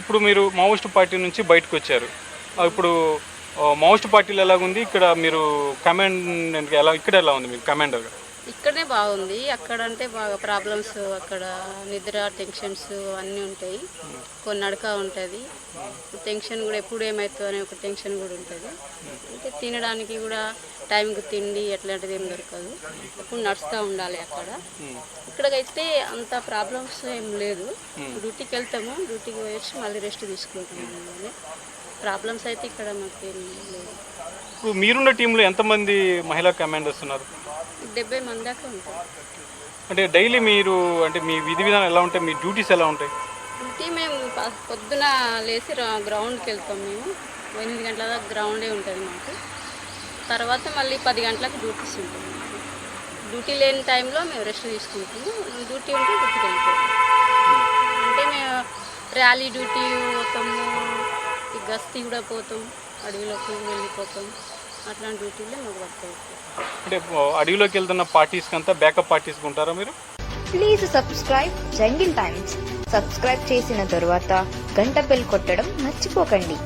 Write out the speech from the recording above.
ఇప్పుడు మీరు Maoist party నుంచి బయటకు వచ్చారు. ఇప్పుడు మావోయిస్ట్ పార్టీలో ఎలాగుంది? ఇక్కడ మీరు కమాండ్ ఎలా ఇక్కడ ఎలా ఉంది మీకు కమాండర్గా? ఇక్కడనే బాగుంది. అక్కడ అంటే బాగా ప్రాబ్లమ్స్ అక్కడ నిద్ర టెన్షన్స్ అన్నీ ఉంటాయి. కొన్ని నడక ఉంటుంది టెన్షన్ కూడా ఎప్పుడు ఏమవుతుందో అనే ఒక టెన్షన్ కూడా ఉంటుంది. అంటే తినడానికి కూడా టైంకి తిండి అట్లాంటిది ఏం దొరకదు. ఎప్పుడు నడుస్తూ ఉండాలి అక్కడ. ఇక్కడికైతే అంత ప్రాబ్లమ్స్ ఏం లేదు. డ్యూటీకి వెళ్తాము. డ్యూటీకి పోయొచ్చి మళ్ళీ రెస్ట్ తీసుకుంటాము ప్రాబ్లమ్స్ అయితే ఇక్కడ మాకు లేదు. ఇప్పుడు మీరున్న టీంలో ఎంతమంది మహిళా కమాండర్స్ ఉన్నారు? డెబ్బై మంది దాకా ఉంటాయి అంటే డైలీ మీరు అంటే మీ విధి విధానం ఎలా ఉంటాయి? మీ డ్యూటీస్ ఎలా ఉంటాయి? డ్యూటీ మేము పొద్దున లేచి గ్రౌండ్కి వెళ్తాం మేము. ఎనిమిది గంటల దాకా గ్రౌండే ఉంటుంది మాకు. తర్వాత మళ్ళీ పది గంటలకు డ్యూటీస్ ఉంటుంది. డ్యూటీ లేని టైంలో మేము రెస్ట్ తీసుకుంటాము. డ్యూటీ ఉంటే డ్యూటీకి వెళ్తాం అంటే మేము ర్యాలీ డ్యూటీ పోతాము ఈ గస్తీ కూడా పోతాం అడవిలోకి వెళ్ళిపోతాం. అట్లాంటి డ్యూటీలే మాకు వర్క్ అంటే అడవిలోకి వెళ్తున్న పార్టీస్కి అంతా బ్యాకప్ పార్టీస్కి ఉంటారా మీరు? Please subscribe Jungle Times. Subscribe చేసిన తరువాత గంట బెల్ కొట్టడం మర్చిపోకండి.